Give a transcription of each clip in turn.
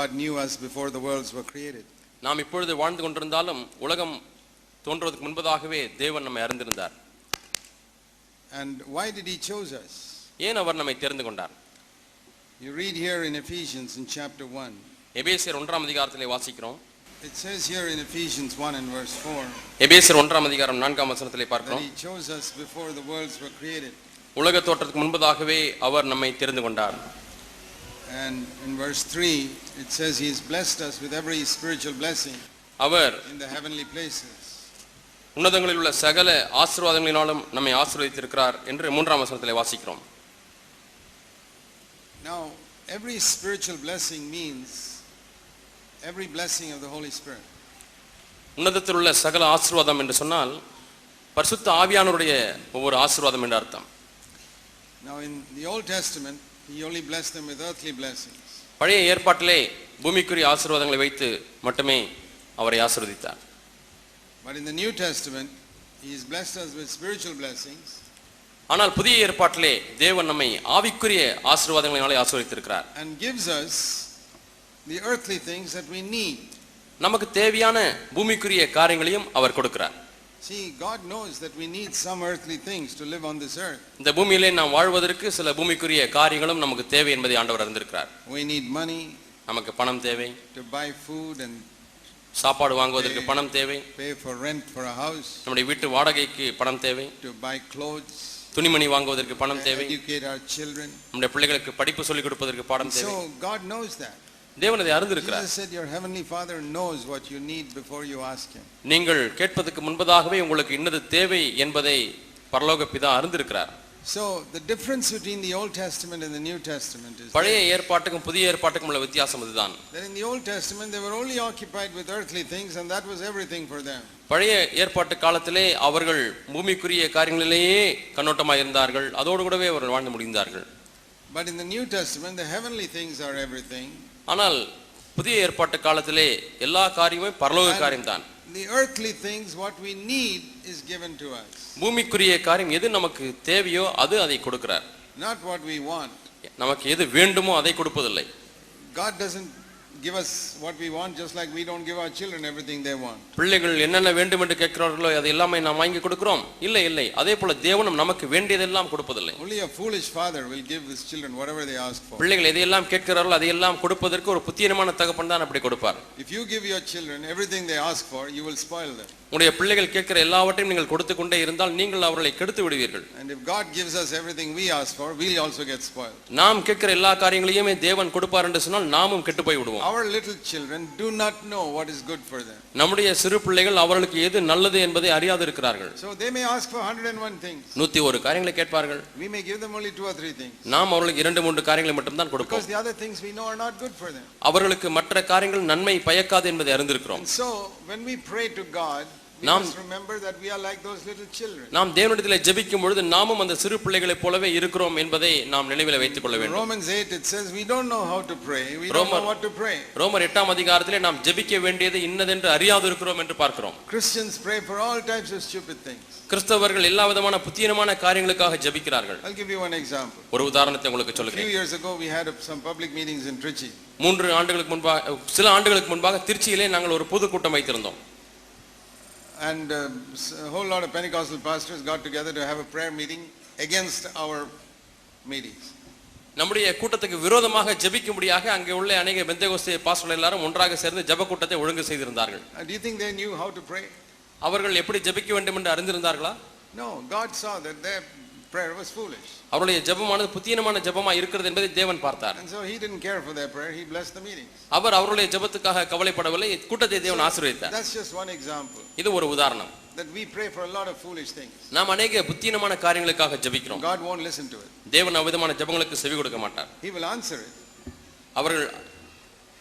God knew us before the worlds were created. நாம் இப்பொழுது வாழ்ந்து கொண்டிருந்தாலும் உலகம் தோன்றுவதற்கு முன்பதாகவே தேவன் நம்மை அறிந்திருந்தார் And why did he choose us? ஏன் அவர் நம்மை தெரிந்து கொண்டார் You read here in Ephesians in chapter 1. எபேசியர் ஒன்றாம் அதிகாரத்திலே வாசிக்கிறோம் It says here in Ephesians 1 and verse 4 எபேசியர் ஒன்றாம் அதிகாரம் நான்காம் வசனத்திலே that பார்க்கிறோம் he chose us before the worlds were created. உலக தோற்றத்துக்கு முன்பதாகவே அவர் நம்மை தெரிந்து கொண்டார் And in verse 3, it says he has blessed us with every spiritual blessing our in the heavenly places. உன்னதங்களில் உள்ள சகல ஆசீர்வாதங்களினாலும் நம்மை ஆசீர்வதித்திருக்கிறார் என்று மூன்றாம் வசனத்திலே வாசிக்கிறோம் Now, every spiritual blessing means every blessing of the Holy Spirit. உன்னதத்தில் உள்ள சகல ஆசீர்வாதம் என்று சொன்னால் பரிசுத்த ஆவியானவருடைய ஒவ்வொரு ஆசீர்வாதம் என்று அர்த்தம் Now, in the Old Testament, he only blessed them with earthly blessings. பழைய ஏற்பாட்டிலே பூமிக்குரிய ஆசீர்வாதங்களை வைத்து மட்டுமே அவரை ஆசீர்வதித்தார் But in the New Testament, he has blessed us with spiritual blessings ஆனால் புதிய ஏற்பாட்டிலே தேவன் நம்மை ஆவிக்குரிய ஆசீர்வாதங்களினாலே ஆசீர்வதித்திருக்கிறார் and gives us the earthly things that we need. நமக்கு தேவையான பூமிக்குரிய காரியங்களையும் அவர் கொடுக்கிறார் See, God knows that we need some earthly things to live on this earth. இந்த பூமியிலே நாம் வாழ்வதற்கு சில பூமிக்குரிய காரியங்களும் நமக்கு தேவை என்பதை ஆண்டவர் அறிந்திருக்கிறார். We need money நமக்கு பணம் தேவை. to buy food and சாப்பாடு வாங்குவதற்கு பணம் தேவை. pay for rent for a house, நம்முடைய வீட்டு வாடகைக்கு பணம் தேவை. To buy clothes, துணிமணி வாங்குவதற்கு பணம் தேவை. educate our children. நம்முடைய பிள்ளைகளுக்கு படிப்பு சொல்லிக் கொடுப்பதற்கு பாடம் தேவை. So God knows that. தேவன் அதை அறிந்திருக்கிறார் Jesus said your heavenly Father knows what you need before you ask him. நீங்கள் கேட்பதற்கு முன்பதாகவே உங்களுக்கு இன்னது தேவை என்பதை பரலோக பிதா அறிந்திருக்கிறார் So the difference between the Old Testament and the New Testament is பழைய ஏற்பாட்டுக்கும் புதிய ஏற்பாட்டுக்கும் உள்ள வித்தியாசம் இதுதான் that in the Old Testament they were only occupied with earthly things and that was everything for them. பழைய ஏற்பாட்டு காலத்திலே அவர்கள் பூமிக்குரிய காரியங்களிலேயே கண்ணோட்டமாக இருந்தார்கள் அதோடு கூடவே அவர்கள் வாழ்ந்து முடிந்தார்கள் But in the New Testament the heavenly things are everything. ஆனால் புதிய ஏற்பாட்டு காலத்திலே எல்லா காரியமும் பரலோக காரியம்தான். The earthly things what we need is given to us, பூமிக்குரிய காரியம் எது நமக்கு தேவையோ அது அதை கொடுக்கிறார். Not what we want. நமக்கு எது வேண்டுமோ அதை கொடுப்பதில்லை. God doesn't give us what we want just like we don't give our children everything they want. பிள்ளைகள் என்னென்ன வேண்டும் என்று கேட்கிறார்களோ அது எல்லாமே நாம் வாங்கி கொடுக்கிறோம் இல்லை இல்லை அதே போல தேவனும் நமக்கு வேண்டியதெல்லாம் கொடுப்பதில்லை Only a foolish father will give his children whatever they ask for. பிள்ளைகள் எதையெல்லாம் கேட்கிறார்களோ அதையெல்லாம் கொடுப்பதற்கு ஒரு புத்தியனமான தகப்பன் தான் அப்படி கொடுப்பார் If you give your children everything they ask for, you will spoil them. உங்களுடைய பிள்ளைகள் கேட்கிற எல்லாவற்றையும் நீங்கள் கொடுத்து கொண்டே இருந்தால் நீங்கள் அவர்களை கெடுத்து விடுவீர்கள் And if God gives us everything we ask for, we'll also get spoiled. நாம் கேட்கிற எல்லா காரியங்களையுமே தேவன் கொடுப்பார் என்று சொன்னால் நாமும் கெட்டு போய் விடுவோம் Our little children do not know what is good for them. நம்முடைய சிறு பிள்ளைகள் அவர்களுக்கு எது நல்லது என்பதை அறியாது இருக்கிறார்கள் So they may ask for 101 things. நூத்தி ஒரு காரியங்களை கேட்பார்கள் We may give them only two or three things. நாம் அவர்களுக்கு இரண்டு மூன்று காரியங்களை மட்டும்தான் கொடுப்போம் Because the other things we know are not good for them. அவர்களுக்கு மற்ற காரியங்கள் நன்மை பயக்காது என்பதை அறிந்திருக்கிறோம் so when we pray to God, நாம்-. நாம் தேவனிடத்தில் ஜெபிக்கும் பொழுது நாமும் அந்த சிறு பிள்ளைகளைப் போலவே இருக்கிறோம் என்பதை நாம் நினைவில் வைத்துக் கொள்ள வேண்டும் Romans 8 it says we don't know how to pray. We don't know what to pray. ரோமர் எட்டாம் அதிகாரத்திலே நாம் ஜெபிக்க வேண்டியது இன்னதென்று அறியாது இருக்கிறோம் என்று பார்க்கிறோம் Christians pray for all types of stupid things. கிறிஸ்தவர்கள் எல்லா விதமான புத்தியனமான காரியங்களுக்காக ஜெபிக்கிறார்கள் I'll give you one example. ஒரு உதாரணத்தை உங்களுக்கு A few years ago we had some public meetings in Trichy. மூன்று ஆண்டுகளுக்கு முன்பாக சில ஆண்டுகளுக்கு முன்பாக திருச்சியிலே நாங்கள் ஒரு பொதுக்கூட்டம் வைத்திருந்தோம் And um, s- a whole lot of Pentecostal pastors got together to have a prayer meeting against our meetings. நம்முடைய கூட்டத்துக்கு விரோதமாக ஜெபிக்கும்படியாக அங்கே உள்ள அநேக பெந்தகோஸ்தே பாஸ்டர்கள் எல்லாரும் ஒன்றாக சேர்ந்து ஜெப கூட்டத்தை ஒழுங்கு செய்திருந்தார்கள் Uh, Do you think they knew how to pray? அவர்கள் எப்படி ஜெபிக்க வேண்டும் என்று அறிந்திருந்தார்களா No, God saw that their Prayer was foolish. அவருடைய ஜெபமானது புத்தியனமான ஜெபமா இருக்கிறது என்பதை தேவன் பார்த்தார் And so he didn't care for their prayer, he blessed the meetings. அவர் அவருடைய ஜெபத்துக்காக கவலைப்படவில்லை கூட்டத்தை தேவன் ஆசீர்வதித்தார் That's just one example, இது ஒரு உதாரணம் that we pray for a lot of foolish things. நாம் அநேக புத்தியனமான காரியங்களுக்காக ஜெபிக்கிறோம் God won't listen to it. தேவன் அவ்விதமான ஜெபங்களுக்கு செவி கொடுக்க மாட்டார் He will answer it. அவர்கள்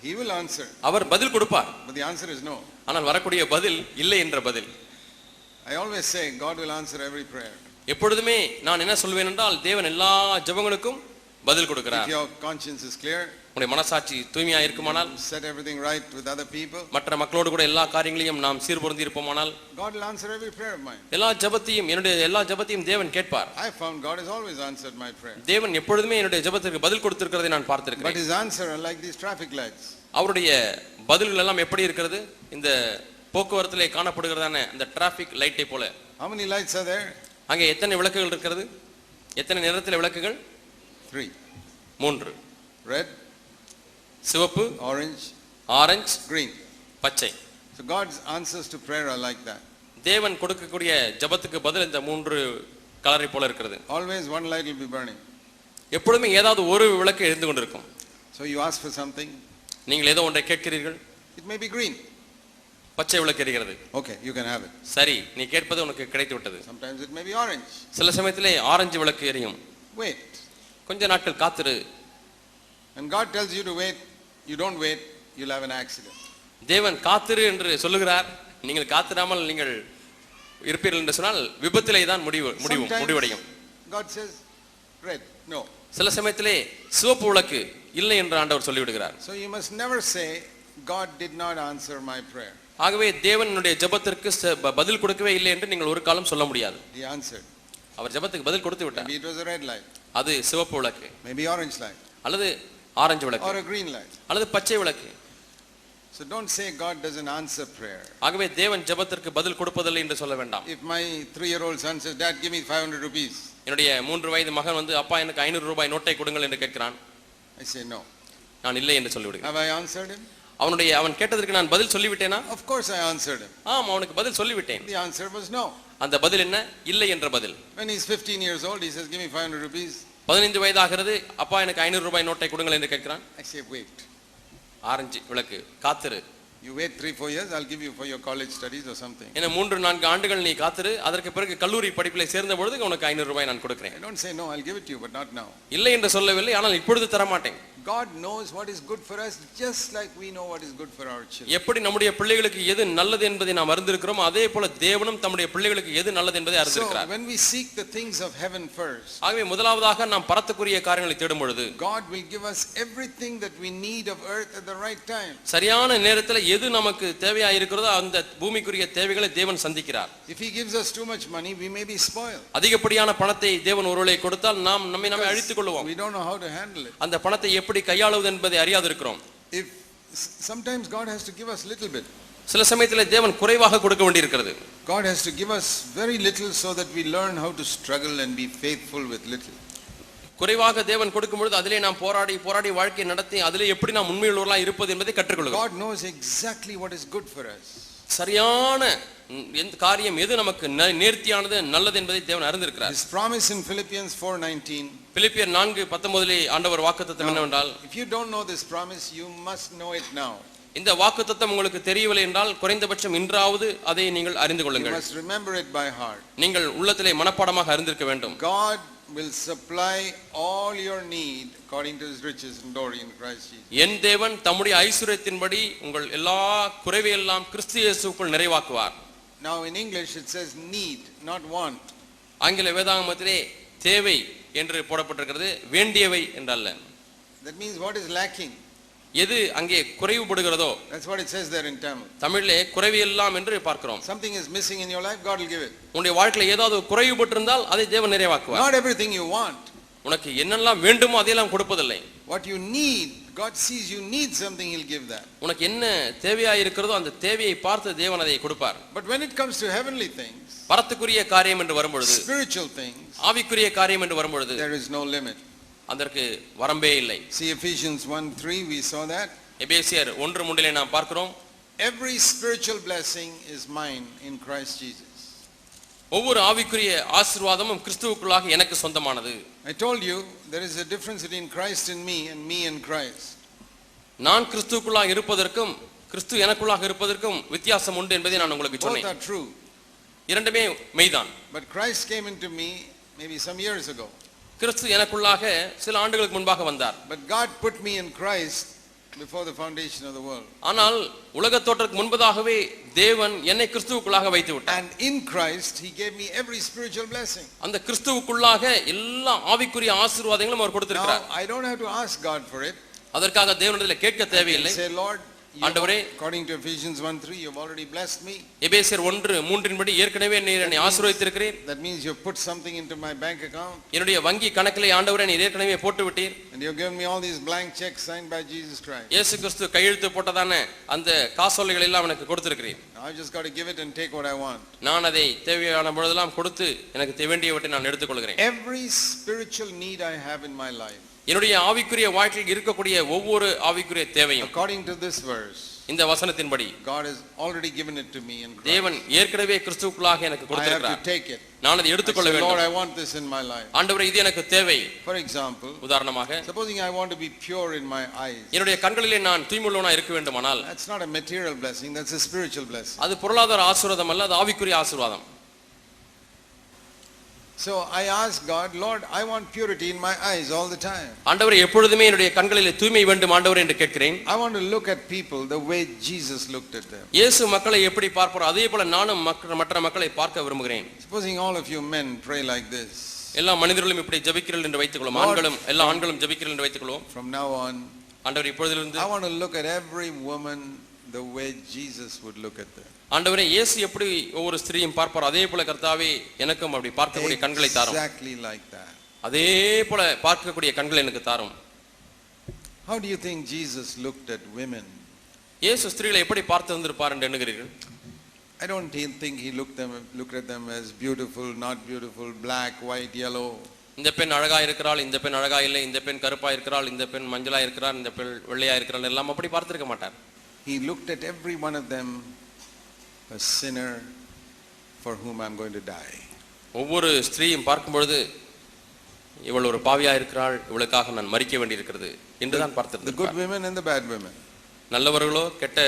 He will answer, அவர் பதில் கொடுப்பார் but the answer is no. ஆனால் வரக்கூடிய பதில் இல்லை என்ற பதில் I always say God will answer every prayer. எப்பொழுதுமே நான் என்ன சொல்வேன் என்றால் தேவன் எல்லா ஜெபங்களுக்கும் பதில் கொடுக்கிறார் your conscience is clear, உங்களுடைய மனசாட்சி தூய்மையா இருக்குமானால் set everything right with other people, மற்ற மக்களோடு கூட எல்லா காரியங்களையும் நாம் சீர்பொருந்தி இருப்போமானால் God will answer every prayer of mine. எல்லா ஜெபத்தையும் என்னுடைய எல்லா ஜெபத்தையும் தேவன் கேட்பார் I found God has always answered my prayer. தேவன் எப்பொழுதுமே என்னுடைய ஜெபத்திற்கு பதில் கொடுத்திருக்கிறதை நான் But பார்த்திருக்கிறேன் his answer are like these traffic lights. அவருடைய பதில்கள் எல்லாம் எப்படி இருக்கிறது இந்த போக்குவரத்திலே காணப்படுகிறதான இந்த டிராபிக் லைட்டை போல How many lights are there? அங்கே எத்தனை விளக்குகள் இருக்கிறது எத்தனை நிறத்தில் விளக்குகள் Three. மூன்று Red, சிவப்பு orange, ஆரஞ்சு green. பச்சை So God's answers to prayer are like that. தேவன் கொடுக்கக்கூடிய ஜபத்துக்கு பதில் இந்த மூன்று கலரை போல இருக்கிறது Always one light will be burning. எப்பொழுதுமே ஏதாவது ஒரு விளக்கு எழுந்து கொண்டிருக்கும் So you ask for something, நீங்கள் ஏதோ ஒன்றை கேட்கிறீர்கள் it may be green. பச்சை விளக்கு எரிகிறது Okay, you can have it. சரி நீ கேட்பது உனக்கு கிடைத்து விட்டது Sometimes it may be orange. சில சமயத்திலே ஆரஞ்சு விளக்கு எரியும் Wait. கொஞ்ச நாட்கள் காத்திரு And God tells you to wait, you don't wait, you'll have an accident. தேவன் காத்திரு என்று சொல்லுகிறார் நீங்கள் காத்திராமல் நீங்கள் இருப்பீர்கள் என்று சொன்னால் விபத்திலே தான் முடிவு முடிவு முடிவடையும் God says, red, no. சில சமயத்திலே சிவப்பு விளக்கு இல்லை என்று ஆண்டவர் சொல்லிவிடுகிறார் So you must never say, God did not answer my prayer. ஆகவே தேவனுடைய ஜெபத்திற்கு பதில் கொடுக்கவே இல்லை என்று நீங்கள் ஒரு காலம் சொல்ல முடியாது. அவர் ஜெபத்துக்கு பதில் கொடுத்து விட்டார். Was a red light, அது சிவப்பு விளக்கு. Maybe orange light, அல்லது ஆரஞ்சு விளக்கு. A green light. அல்லது பச்சை விளக்கு. So don't say God doesn't answer prayer. ஆகவே தேவன் ஜெபத்திற்கு பதில் கொடுப்பதில்லை என்று சொல்ல வேண்டாம். If my three-year-old son says, Dad, give me 500 rupees, என்னுடைய மூன்று வயது மகன் வந்து அப்பா எனக்கு ஐநூறு ரூபாய் நோட்டை கொடுங்கள் என்று கேட்கிறான். I say no. நான் இல்லை என்று சொல்லிவிடுகிறேன். Have I answered him? அவனுடைய அவன் கேட்டதற்கு நான் பதில் சொல்லிவிட்டேனா Of course I answered him. ஆம் அவனுக்கு பதில் சொல்லிவிட்டேன் The answer was no. அந்த பதில் என்ன இல்லை என்ற பதில் When he's 15 years old, he says, give me 500 rupees. பதினைந்து வயதாகிறது அப்பா எனக்கு ஐநூறு ரூபாய் நோட்டை கொடுங்கள் என்று கேட்கிறான் I say, wait. ஆரஞ்சு விளக்கு காத்திரு You wait three, four years, I'll give you for your college studies or something. என மூன்று நான்கு ஆண்டுகள் நீ காத்திரு அதற்கு பிறகு கல்லூரி படிப்பிலே சேர்ந்த பொழுது உனக்கு ஐநூறு ரூபாய் நான் கொடுக்கிறேன் I don't say no, I'll give it to you, but not now. இல்லை என்று சொல்லவில்லை ஆனால் இப்பொழுது தரமாட்டேன் God knows what is good for us just like we know what is good for our children. எப்படி நம்முடைய பிள்ளைகளுக்கு எது நல்லது என்பதை நாம் அறிந்திருக்கிறோம் அதே போல தேவனும் தம்முடைய பிள்ளைகளுக்கு எது நல்லது என்பதை So அறிந்திருக்கிறார் when we seek the things of heaven first, ஆகவே முதலாவதாக நாம் பரத்துக்குரிய காரியங்களை தேடும் பொழுது God will give us everything that we need of earth at the right time. சரியான நேரத்தில் எது நமக்கு தேவையா இருக்கிறதோ அந்த பூமிக்குரிய தேவைகளை தேவன் சந்திக்கிறார் If He gives us too much money, we may be spoiled. அதிகப்படியான பணத்தை தேவன் ஒருவரை கொடுத்தால் நாம் நம்மை நம்மை அழித்துக் கொள்வோம் We don't know how to handle it. அந்த பணத்தை எப்படி கையாளுவது என்பதை அறியாதிருக்கிறோம் If s- sometimes God has to give us little bit. சில சமயத்தில் தேவன் குறைவாக கொடுக்க வேண்டியிருக்கிறது God has to give us very little so that we learn how to struggle and be faithful with little. குறைவாக தேவன் கொடுக்கும் பொழுது அதிலே நாம் போராடி போராடி வாழ்க்கை நடத்தி அதிலே எப்படி நாம் உண்மையுள்ளவர்களாக இருப்பது என்பதை கற்றுக்கொள்கிறோம் God knows exactly what is good for us. சரியான எந்த காரியம் எது நமக்கு ந- நேர்த்தியானது நல்லது என்பதை தேவன் அறிந்திருக்கிறார் His promise in Philippians 4:19. பிலிப்பியர் நான்கு பத்தொன்பதிலே ஆண்டவர் வாக்குத்தத்தம் என்னவென்றால் If you don't know this promise, you must know it now. இந்த வாக்குத்தத்தம் உங்களுக்கு தெரியவில்லை என்றால் குறைந்தபட்சம் இன்றாவது அதை நீங்கள் அறிந்து You கொள்ளுங்கள் must remember it by heart. நீங்கள் உள்ளத்திலே மனப்பாடமாக அறிந்திருக்க வேண்டும் God will supply all your need according to his riches and glory in Christ Jesus. என் தேவன் தம்முடைய ஐஸ்வர்யத்தின்படி உங்கள் எல்லா குறைவையெல்லாம் கிறிஸ்து இயேசுக்குள் நிறைவாக்குவார் Now in English it says need, not want. ஆங்கில வேதாகமத்திலே தேவை என்று போடப்பட்டிருக்கிறது வேண்டியவை என்றல்ல That means what is lacking. எது அங்கே குறைவுபடுகிறதோ That's what it says there in Tamil. தமிழிலே குறைவையெல்லாம் என்று பார்க்கிறோம் Something is missing in your life, God will give it. உன்னுடைய வாழ்க்கையில ஏதாவது குறைவுபட்டிருந்தால் அதை தேவன் நிறைவாக்குவார் Not everything you want. உனக்கு என்னெல்லாம் வேண்டுமோ அதையெல்லாம் கொடுப்பதில்லை What you need, God sees you need something, he'll give that. உனக்கு என்ன தேவையா இருக்கிறதோ அந்த தேவையை பார்த்து தேவன் அதை கொடுப்பார் But when it comes to heavenly things, பரத்துக்குரிய காரியம் என்று வரும்பொழுது spiritual things, ஆவிக்குரிய காரியம் என்று வரும்பொழுது there is no limit. அதற்கு வரம்பே இல்லை See Ephesians 1 3, we saw that. எபேசியர் ஒன்று மூன்றிலே நாம் பார்க்கிறோம் Every spiritual blessing is mine in Christ Jesus. ஒவ்வொரு ஆவிக்குரிய ஆசீர்வாதமும் கிறிஸ்துவுக்குள்ளாக எனக்கு சொந்தமானது I told you there is a difference between Christ in me and me in Christ. நான் கிறிஸ்துவுக்குள்ளாக இருப்பதற்கும் கிறிஸ்து எனக்குள்ளாக இருப்பதற்கும் வித்தியாசம் உண்டு என்பதை நான் உங்களுக்கு Both சொன்னேன் are true. இரண்டுமே மெய்தான் But Christ came into me maybe some years ago. கிறிஸ்து எனக்குள்ளாக சில ஆண்டுகளுக்கு முன்பாக வந்தார் But God put me in Christ before the foundation of the world. ஆனால் உலகத் தோற்றத்துக்கு முன்பதாகவே தேவன் என்னை கிறிஸ்துவுக்குள்ளாக வைத்து விட்டார் And in Christ, He gave me every spiritual blessing. அந்த கிறிஸ்துவுக்குள்ளாக எல்லா ஆவிக்குரிய ஆசீர்வாதங்களும் அவர் கொடுத்திருக்கிறார் I don't have to ask God for it. அதற்காக தேவனிடத்தில் கேட்க தேவையில்லை say, Lord, you- ஆண்டவரே according to Ephesians 1 3, you've already blessed me. எபேசியர் ஒன்று மூன்றின்படி ஏற்கனவே நீர் என்னை ஆசீர்வதித்திருக்கிறீர் That means you've put something into my bank account என்னுடைய வங்கி கணக்கிலே ஆண்டவரே நீர் ஏற்கனவே போட்டு விட்டீர் and you've given me all these blank checks signed by Jesus Christ. இயேசு கிறிஸ்து கையெழுத்து போட்டதான அந்த காசோலைகள் எல்லாம் எனக்கு கொடுத்திருக்கிறீர் I just got to give it and take what I want. நான் அதை தேவையான பொழுதெல்லாம் கொடுத்து எனக்கு வேண்டியவற்றை நான் எடுத்துக்கொள்கிறேன் Every spiritual need I have in my life, என்னுடைய ஆவிக்குரிய வாழ்க்கையில் இருக்கக்கூடிய ஒவ்வொரு ஆவிக்குரிய தேவையும் according to this verse, இந்த வசனத்தின்படி God has already given it to me in Christ. தேவன் ஏற்கனவே கிறிஸ்துவுக்குள்ளாக எனக்கு I have கொடுத்திருக்கிறார் to take it. நான் அதை எடுத்துக்கொள்ள say, Lord, வேண்டும் I want this in my life. ஆண்டவரே இது எனக்கு தேவை For example, உதாரணமாக supposing I want to be pure in my eyes. என்னுடைய கண்களிலே நான் தூய்மையுள்ளவனா இருக்க வேண்டுமானால் That's not a material blessing, that's a spiritual blessing. அது பொருளாதார ஆசீர்வாதம் அல்ல அது ஆவிக்குரிய ஆசீர்வாதம் So I ask God, Lord, I want purity in my eyes all the time. ஆண்டவரே எப்பொழுதுமே என்னுடைய கண்களிலே தூய்மை வேண்டும் ஆண்டவரே என்று கேட்கிறேன் I want to look at people the way Jesus looked at them. இயேசு மக்களை எப்படி பார்ப்பாரோ அதே போல நானும் மக்க- மற்ற மக்களை பார்க்க விரும்புகிறேன் Supposing all of you men pray like this. எல்லா மனிதர்களும் இப்படி ஜெபிக்கிறீர்கள் என்று வைத்துக் கொள்வோம் ஆண்களும் எல்லா ஆண்களும் ஜெபிக்கிறீர்கள் என்று வைத்துக் கொள்வோம் From now on, ஆண்டவர் இப்பொழுதிலிருந்து I want to look at every woman the way Jesus would look at them. ஆண்டவரே இயேசு எப்படி ஒவ்வொரு ஸ்திரீயும் பார்ப்பாரோ அதே போல கர்த்தாவே எனக்கும் அப்படி பார்க்கக்கூடிய கண்களை தாரும் Exactly like that. அதே போல பார்க்கக்கூடிய கண்களை எனக்கு தாரும் How do you think Jesus looked at women? இயேசு ஸ்திரீகளை எப்படி பார்த்து வந்திருப்பார் என்று எண்ணுகிறீர்கள் I don't even think he looked them looked at them as beautiful, not beautiful, black, white, yellow. இந்த பெண் அழகா இருக்கிறாள் இந்த பெண் அழகா இல்லை இந்த பெண் கருப்பா இருக்கிறாள் இந்த பெண் மஞ்சளா இருக்கிறார் இந்த பெண் வெள்ளையா இருக்கிறாள் எல்லாம் அப்படி பார்த்திருக்க மாட்டார் He looked at every one of them a sinner for whom I'm going to die. ஒவ்வொரு ஸ்திரீயும் பார்க்கும் பொழுது இவள் ஒரு பாவியா இருக்கிறாள் இவளுக்காக நான் மறிக்க வேண்டியிருக்கிறது என்றுதான் The good பார்த்திருந்தார் women and the bad women. நல்லவர்களோ கெட்ட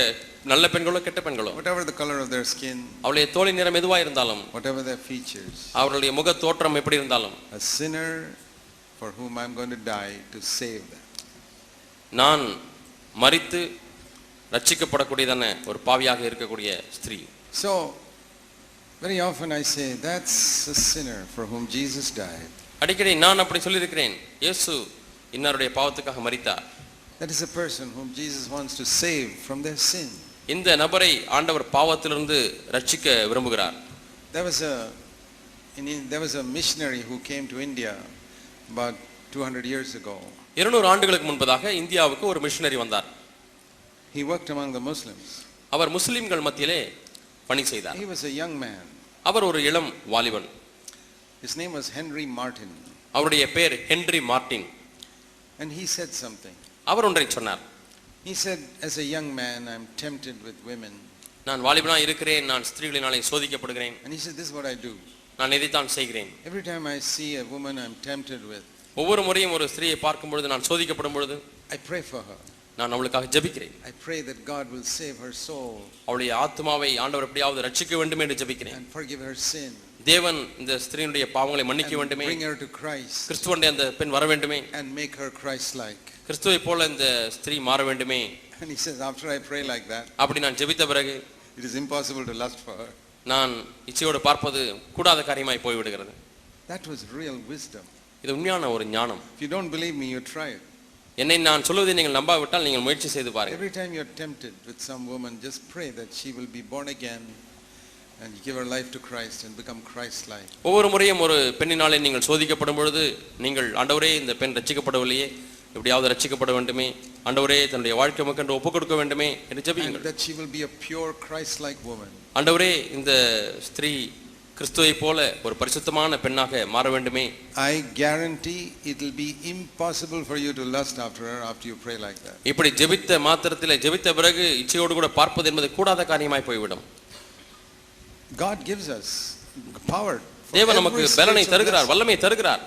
நல்ல பெண்களோ கெட்ட பெண்களோ Whatever the color of their skin, அவளுடைய தோழி நிறம் எதுவா இருந்தாலும் whatever their features. அவர்களுடைய முக தோற்றம் எப்படி இருந்தாலும் A sinner for whom I'm going to die to save them. நான் மறித்து ரட்சிக்கப்படக்கூடியதான ஒரு பாவியாக இருக்கக்கூடிய ஸ்திரீ So, very often I say, that's a sinner for whom Jesus died. அடிக்கடி நான் அப்படி சொல்லியிருக்கிறேன் இயேசு இன்னாருடைய பாவத்துக்காக மரித்தார் That is a person whom Jesus wants to save from their sin. இந்த நபரை ஆண்டவர் பாவத்திலிருந்து ரட்சிக்க விரும்புகிறார் was a, in, In- there was a missionary who came to India about 200 years ago. இருநூறு ஆண்டுகளுக்கு முன்பதாக இந்தியாவுக்கு ஒரு மிஷனரி வந்தார் He worked among the Muslims. அவர் முஸ்லிம்கள் மத்தியிலே பணி செய்தார் He was a young man. அவர் ஒரு இளம் வாலிபன் His name was Henry Martin. அவருடைய பெயர் Henry Martin And he said something. அவர் ஒன்றை சொன்னார் He said, as a young man, I'm tempted with women. நான் வாலிபனா இருக்கிறேன் நான் ஸ்திரீகளினாலே சோதிக்கப்படுகிறேன் And he said, this is what I do. நான் இதைத்தான் செய்கிறேன் Every time I see a woman I'm tempted with, ஒவ்வொரு முறையும் ஒரு ஸ்திரீயை பார்க்கும் பொழுது நான் சோதிக்கப்படும் பொழுது I pray for her. நான் அவளுக்காக ஜெபிக்கிறேன் I pray that God will save her soul அவளுடைய ஆத்மாவை ஆண்டவர் எப்படியாவது ரட்சிக்க வேண்டும் என்று ஜெபிக்கிறேன் and forgive her sin. தேவன் இந்த ஸ்திரீனுடைய பாவங்களை மன்னிக்க And வேண்டுமே bring her to Christ கிறிஸ்துவனுடைய அந்த பெண் வர வேண்டுமே and make her Christ-like. கிறிஸ்துவை போல இந்த ஸ்திரீ மாற வேண்டுமே And he says, after I pray like that, அப்படி நான் ஜெபித்த பிறகு it is impossible to lust for her. நான் இச்சையோடு பார்ப்பது கூடாத காரியமாய் போய்விடுகிறது That was real wisdom. இது உண்மையான ஒரு ஞானம் If you don't believe me, you try it. என்னை நான் சொல்வதை நீங்கள் நம்பாவிட்டால் நீங்கள் முயற்சி செய்து பாருங்கள் Every time you're tempted with some woman, just pray that she will be born again and give her life to Christ and become Christ-like. ஒவ்வொரு முறையும் ஒரு பெண்ணினாலே நீங்கள் சோதிக்கப்படும் பொழுது நீங்கள் ஆண்டவரே இந்த பெண் ரட்சிக்கப்படவில்லையே எப்படியாவது ரட்சிக்கப்பட வேண்டுமே ஆண்டவரே தன்னுடைய வாழ்க்கை மக்கென்று ஒப்புக் கொடுக்க வேண்டுமே என்று ஜெபியுங்கள் that she will be a pure Christ-like woman. ஆண்டவரே இந்த ஸ்திரீ கிறிஸ்துவை போல ஒரு பரிசுத்தமான பெண்ணாக மாற வேண்டுமே guarantee it will be impossible for you to lust after her after you pray like that. இப்படி ஜெபித்த மாத்திரத்தில் ஜெபித்த பிறகு இச்சையோடு கூட பார்ப்பது என்பது கூடாத காரியமாய் போய்விடும் God gives us power. for தேவன் நமக்கு பலனை தருகிறார். வல்லமை தருகிறார்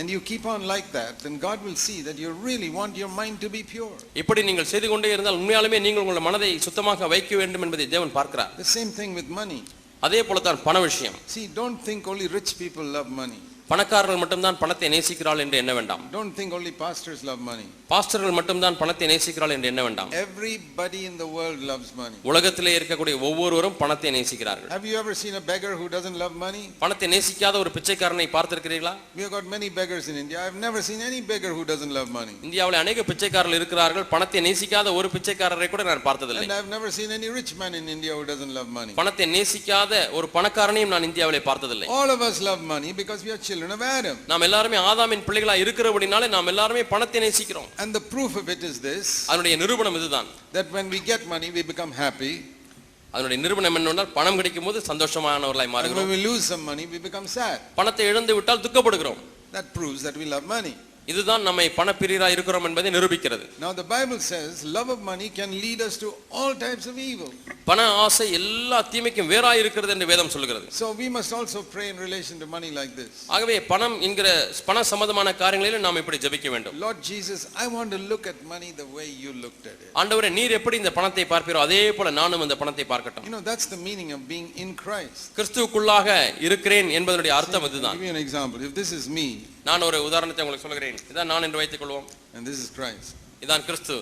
And you keep on like that, then God will see that you really want your mind to be pure. இப்படி நீங்கள் செய்து கொண்டே இருந்தால் உண்மையாலுமே நீங்கள் உங்கள் மனதை சுத்தமாக வைக்க வேண்டும் என்பதை தேவன் பார்க்கிறார் The same thing with money. அதே போல தான் பண விஷயம் See, don't think only rich people love money. பணக்காரர்கள் மட்டும்தான் பணத்தை நேசிக்கிறாள் என்று எண்ண வேண்டாம் Don't think only pastors love money. பாஸ்டர்கள் மட்டும்தான் பணத்தை நேசிக்கிறாள் என்று எண்ண வேண்டாம் Everybody in the world loves money. உலகத்திலே இருக்கக்கூடிய ஒவ்வொருவரும் பணத்தை நேசிக்கிறார்கள் Have you ever seen a beggar who doesn't love money? பணத்தை நேசிக்காத ஒரு பிச்சைக்காரனை பார்த்திருக்கிறீர்களா We have got many beggars in India. I've never seen any beggar who doesn't love money. இந்தியாவில் அநேக பிச்சைக்காரர்கள் இருக்கிறார்கள் பணத்தை நேசிக்காத ஒரு பிச்சைக்காரரை கூட நான் பார்த்ததில்லை And I've never seen any rich man in India who doesn't love money. பணத்தை நேசிக்காத ஒரு பணக்காரனையும் நான் இந்தியாவிலே பார்த்ததில்லை All of us love money because we are children of Adam. நாம் எல்லாருமே ஆதாமின் பிள்ளைகளா இருக்கிறபடினாலே நாம் எல்லாருமே பணத்தை நேசிக்கிறோம் And the proof of it is this அதனுடைய நிரூபணம் இதுதான் that when we get money, we become happy. அதனுடைய நிரூபணம் என்னவென்றால் பணம் கிடைக்கும் போது சந்தோஷமானவர்களாய் மாறுகிறோம் when we lose some money, we become sad. பணத்தை இழந்து விட்டால் துக்கப்படுகிறோம் That proves that we love money. இதுதான் நம்மை பணப்பிரியரா இருக்கிறோம் என்பதை நிரூபிக்கிறது Now, the Bible says love of money can lead us to all types of evil. பண ஆசை எல்லா தீமைக்கும் வேறாய் இருக்கிறது என்று வேதம் சொல்கிறது So, we must also pray in relation to money like this ஆகவே பணம் என்கிற பண சம்பந்தமான காரியங்களிலும் நாம் இப்படி ஜெபிக்க வேண்டும் Lord Jesus, I want to look at money the way you looked at it. ஆண்டவரே நீர் எப்படி இந்த பணத்தை பார்ப்பீரோ அதே போல நானும் இந்த பணத்தை பார்க்கட்டும் You know, that's the meaning of being in Christ. கிறிஸ்துவுக்குள்ளாக இருக்கிறேன் என்பதனுடைய அர்த்தம் இதுதான் give you an example. If this is me நான் ஒரு உதாரணத்தை உங்களுக்கு சொல்கிறேன் இதான் நான் என்று வைத்துக் கொள்வோம் and this is Christ, இதான் கிறிஸ்து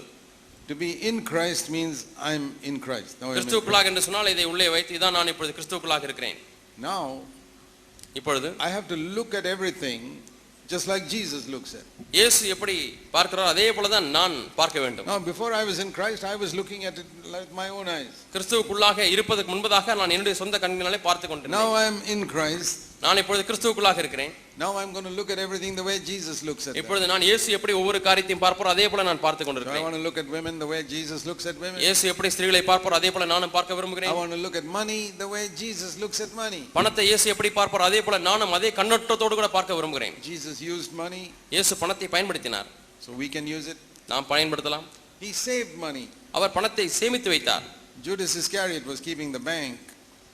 to be in Christ means I'm in Christ. Now. கிறிஸ்துவுக்குள்ளாக என்று சொன்னால் இதை உள்ளே வைத்து இதான் நான் இப்பொழுது கிறிஸ்துவுக்குள்ளாக இருக்கிறேன் now இப்பொழுது I have to look at everything just like Jesus looks at. இயேசு எப்படி பார்க்கிறாரோ அதே போல தான் நான் பார்க்க வேண்டும் Now, before I was in Christ, I was looking at it like my own eyes. கிறிஸ்துவுக்குள்ளாக இருப்பதற்கு முன்பதாக நான் என்னுடைய சொந்த கண்களாலே பார்த்து கொண்டேன் Now I am in Christ. நான் இப்பொழுது கிறிஸ்துவுக்குள்ளாக இருக்கிறேன் Now I'm going to look at everything the way Jesus looks at. இப்பொழுது நான் இயேசு எப்படி ஒவ்வொரு காரியத்தையும் பார்ப்பாரோ அதே போல நான் பார்த்து So I கொண்டிருக்கிறேன் want to look at women the way Jesus looks at women. இயேசு எப்படி ஸ்திரீகளை பார்ப்பாரோ அதே போல நானும் பார்க்க I விரும்புகிறேன் want to look at money the way Jesus looks at money. பணத்தை இயேசு எப்படி பார்ப்பாரோ அதே போல நானும் அதே கண்ணோட்டத்தோடு கூட பார்க்க விரும்புகிறேன் Jesus used money, இயேசு பணத்தை பயன்படுத்தினார் so we can use it. நாம் பயன்படுத்தலாம் He saved money. அவர் பணத்தை சேமித்து வைத்தார் Judas Iscariot was keeping the bank.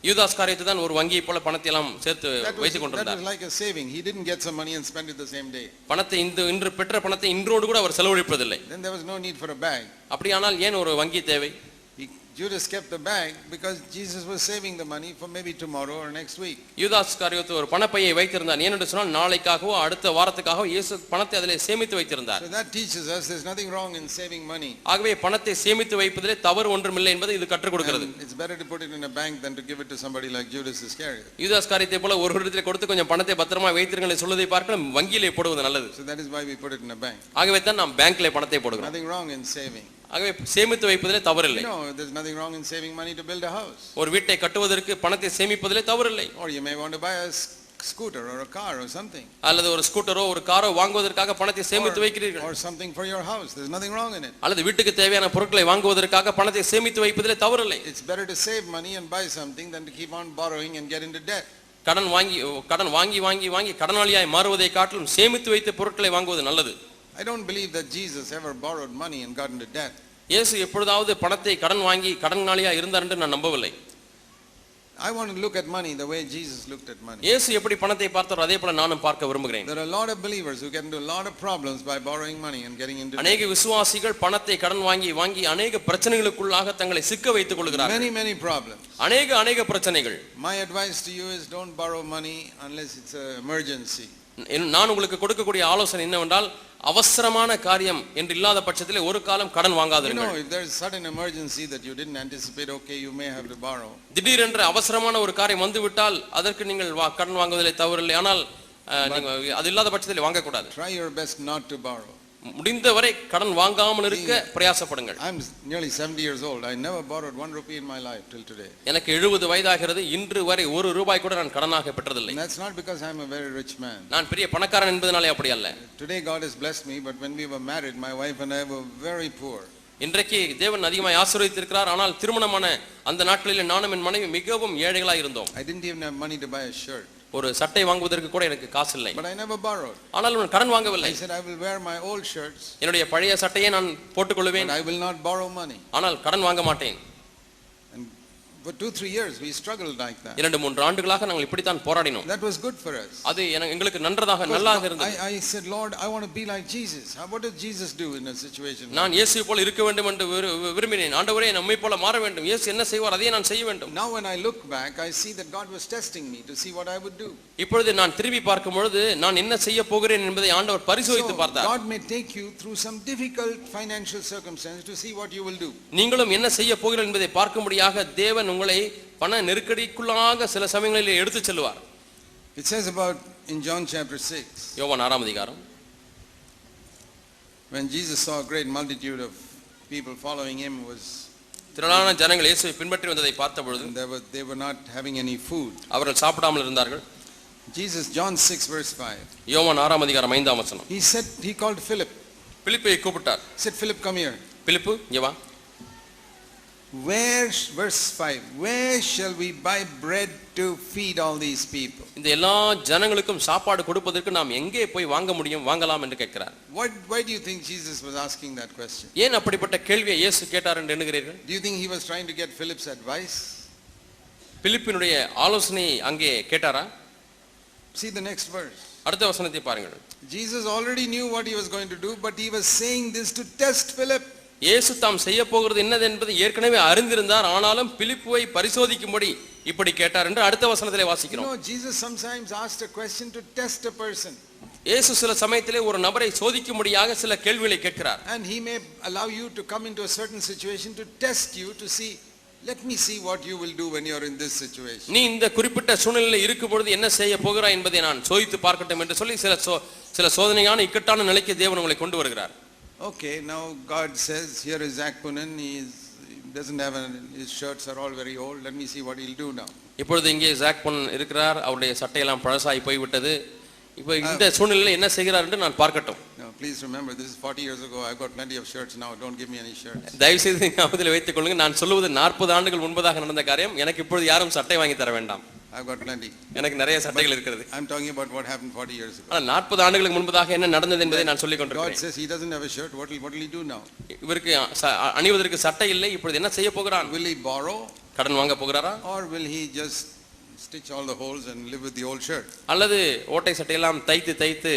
யூதாஸ் காரியத்தை தான் ஒரு வங்கியை போல பணத்தை எல்லாம் சேர்த்து வைத்துக் கொண்டிருந்தார் like a saving. He didn't get some money and spend it the same day. பணத்தை இந்த இன்று பெற்ற பணத்தை இன்றோடு கூட அவர் செலவழிப்பதில்லை Then there was no need for a bag. அப்படியானால் ஏன் ஒரு வங்கி தேவை Judas kept the bag because Jesus was saving the money for maybe tomorrow or next week. யூதாஸ் காரியத்தை ஒரு பணப்பையை வைத்திருந்தார் ஏனென்று சொன்னால் நாளைக்காகவோ அடுத்த வாரத்துக்காகவோ இயேசு பணத்தை அதிலே சேமித்து வைத்திருந்தார் So that teaches us there's nothing wrong in saving money. ஆகவே பணத்தை சேமித்து வைப்பதிலே தவறு ஒன்றுமில்லை என்பதை இது கற்றுக் கொடுக்கிறது And it's better to put it in a bank than to give it to somebody like Judas Iscariot. யூதாஸ் காரியத்தை போல ஒரு இடத்துல கொடுத்து கொஞ்சம் பணத்தை பத்திரமா வைத்திருங்களை சொல்வதை பார்க்கலாம் வங்கியிலே போடுவது நல்லது So that is why we put it in a bank. ஆகவே தான் நாம் பேங்க்ல பணத்தை போடுகிறோம் Nothing wrong in saving. ஆகவே சேமித்து வைப்பதிலே தவறில்லை nothing wrong in saving money to build a house. ஒரு வீட்டை கட்டுவதற்கு பணத்தை சேமிப்பதிலே தவறில்லை Or you may want to buy a s- scooter or a car or something. அல்லது ஒரு ஸ்கூட்டரோ ஒரு காரோ வாங்குவதற்காக பணத்தை சேமித்து வைக்கிறீர்கள் Or something for your house. There's nothing wrong in it. அல்லது வீட்டுக்கு தேவையான பொருட்களை வாங்குவதற்காக பணத்தை சேமித்து வைப்பதிலே தவறில்லை It's better to save money and buy something than to keep on borrowing and get into debt. கடன் வாங்கி கடன் வாங்கி வாங்கி வாங்கி கடனாளியாய் மாறுவதை காட்டிலும் சேமித்து வைத்த பொருட்களை வாங்குவது நல்லது I don't believe that Jesus ever borrowed money and got into debt. இயேசு எப்பொழுதாவது பணத்தை கடன் வாங்கி கடனாளியா இருந்தார் என்று நான் நம்பவில்லை I want to look at money the way Jesus looked at money. இயேசு எப்படி பணத்தை பார்த்தாரோ அதே போல நானும் பார்க்க விரும்புகிறேன் There are a lot of believers who get into a lot of problems by borrowing money and getting into debt. அநேக விசுவாசிகள் பணத்தை கடன் வாங்கி வாங்கி அநேக பிரச்சனைகளுக்குள்ளாக தங்களை சிக்க வைத்துக் கொள்கிறார்கள் Many, many problems. அநேக அநேக பிரச்சனைகள் My advice to you is don't borrow money unless it's an emergency. என்- நான் உங்களுக்கு கொடுக்கக்கூடிய ஆலோசனை என்னவென்றால் அவசரமான காரியம் என்று இல்லாத பட்சத்திலே ஒரு காலம் கடன் You know, if there's sudden emergency that you didn't anticipate, okay, you may have to borrow. திடீரென்று அவசரமான ஒரு காரியம் வந்துவிட்டால் அதற்கு நீங்கள் கடன் வாங்குவதிலே தவறில்லை ஆனால் அது இல்லாத பட்சத்தில் வாங்கக்கூடாது Try your best not to borrow. முடிந்தவரை கடன் வாங்காமல் இருக்க பிரயாசப்படுங்கள் I'm nearly 70 years old. I never borrowed one rupee in my life till today. எனக்கு எழுபது வயதாகிறது இன்று வரை ஒரு ரூபாய் கூட நான் கடனாக பெற்றதில்லை that's not because I'm a very rich man. நான் பெரிய பணக்காரன் என்பதனாலே அப்படி அல்ல Today God has blessed me, but when we were married, my wife and I were very poor. இன்றைக்கு தேவன் அதிகமாய் ஆசீர்வதித்திருக்கிறார் ஆனால் திருமணமான அந்த நாட்களில் நானும் என் மனைவி மிகவும் ஏழைகளாய் இருந்தோம் I didn't even have money to buy a shirt, ஒரு சட்டை வாங்குவதற்கு கூட எனக்கு காசு இல்லை. But I never borrowed. ஆனால் நான் கடன் வாங்கவில்லை. I said, I will wear my old shirts. என்னுடைய பழைய சட்டையை நான் போட்டுக்கொள்வேன். I will not borrow money. ஆனால் கடன் வாங்க மாட்டேன். For two, three years, we struggled like that. இரண்டு மூன்று ஆண்டுகளாக நாங்கள் இப்படித்தான் போராடினோம் That was good for us. அது எனக்கு எங்களுக்கு நன்றதாக Because நல்லாக I, இருந்தது I said, Lord, I want to be like Jesus. How, what does Jesus do in a situation? like நான் இயேசு போல இருக்க வேண்டும் என்று விரு- விரும்பினேன் ஆண்டவரே நம்மை போல மாற வேண்டும் இயேசு என்ன செய்வார் அதையே நான் செய்ய வேண்டும் Now when I look back, I see that God was testing me to see what I would do. இப்பொழுது நான் திரும்பி பார்க்கும் பொழுது நான் என்ன செய்ய போகிறேன் என்பதை ஆண்டவர் பரிசோதித்து So பார்த்தார் God may take you through some difficult financial circumstances to see what you will do. நீங்களும் என்ன செய்ய போகிறீர்கள் என்பதை பார்க்கும்படியாக தேவன் உங்களை பண நெருக்கடிக்குள்ளாக சில சமயங்களில் எடுத்துச் செல்வார் It says about in John chapter 6, யோவான் ஆறாம் அதிகாரம் when Jesus saw a great multitude of people following him was திரளான ஜனங்கள் இயேசுவை பின்பற்றி வந்ததை பார்த்த பொழுது they were, they were not having any food. அவர்கள் சாப்பிடாமல் இருந்தார்கள் Jesus, John 6 verse 5, யோவான் ஆறாம் அதிகாரம் ஐந்தாம் வசனம் he said, he called Philip. பிலிப்பை கூப்பிட்டார் said, Philip, come here. பிலிப்பு இங்க வா Where, verse 5, where shall we buy bread to feed all these people? இந்த எல்லா ஜனங்களுக்கும் சாப்பாடு கொடுப்பதற்கு நாம் எங்கே போய் வாங்க முடியும் வாங்கலாம் என்று கேட்கிறார் Why, why do you think Jesus was asking that question? ஏன் அப்படிப்பட்ட கேள்வியை இயேசு கேட்டார் என்று எண்ணுகிறீர்கள் Do you think he was trying to get Philip's advice? பிலிப்பினுடைய ஆலோசனையை அங்கே கேட்டாரா See the next verse. அடுத்த வசனத்தை பாருங்கள் Jesus already knew what he was going to do, but he was saying this to test Philip. இயேசு தாம் செய்ய போகிறது என்னது என்பதை ஏற்கனவே அறிந்திருந்தார். ஆனாலும் பிலிப்புவை பரிசோதிக்கும்படி இப்படி கேட்டார் என்று அடுத்த வசனத்திலே You வாசிக்கிறோம் Jesus sometimes asked a question to test a person, இயேசு சில சமயத்திலே ஒரு நபரை சோதிக்கும்படியாக சில கேள்விகளை கேட்கிறார். And he may allow you to come into a certain situation to test you to see, let me see what you will do when you're in this situation. நீ இந்த குறிப்பிட்ட சூழ்நிலையில் இருக்கும் பொழுது என்ன செய்ய போகிறாய் என்பதை நான் சோதித்து பார்க்கட்டும் என்று சொல்லி சில சில சோதனையான இக்கட்டான நிலைக்கு தேவன் உங்களை கொண்டு வருகிறார். Okay, now God says, here is Zach Punan, he is, he doesn't have, a, his shirts are all very old, let me see what he'll do now. இப்பொழுது இங்கே ஜாக் பொன் இருக்கிறார் அவருடைய சட்டையெல்லாம் பழசாகி போய்விட்டது இப்போ இந்த சூழ்நிலையில் என்ன செய்கிறார் என்று நான் பார்க்கட்டும் remember, this is 40 years ago, I've got plenty of shirts now, don't give me any shirts. தயவு செய்து ஞாபகத்தில் வைத்துக் கொள்ளுங்க நான் சொல்லுவது நாற்பது ஆண்டுகள் முன்பதாக நடந்த காரியம் எனக்கு இப்பொழுது யாரும் சட்டை வாங்கி தர வேண்டாம் I've got plenty. எனக்கு நிறைய சட்டைகள் இருக்கிறது I'm talking about what happened 40 years ago. ஆனால் நாற்பது ஆண்டுகளுக்கு முன்பதாக என்ன நடந்தது என்பதை நான் சொல்லிக் God கொண்டிருக்கிறேன் says he doesn't have a shirt, what will, what will he do now? இவருக்கு அணிவதற்கு சட்டை இல்லை இப்பொழுது என்ன செய்ய போகிறான் Will he borrow கடன் வாங்க போகிறாரா or will he just stitch all the holes and live with the old shirt? அல்லது ஓட்டை சட்டையெல்லாம் தைத்து தைத்து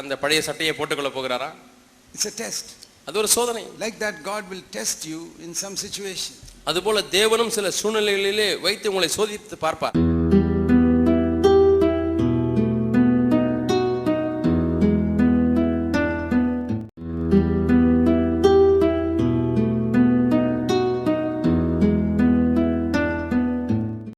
அந்த பழைய சட்டையை போட்டுக்கொள்ள போகிறாரா It's a test. அது ஒரு சோதனை Like that, God will test you in some situation. அதுபோல தேவனும் சில சூழ்நிலைகளிலே வைத்து உங்களை சோதித்து பார்ப்பார்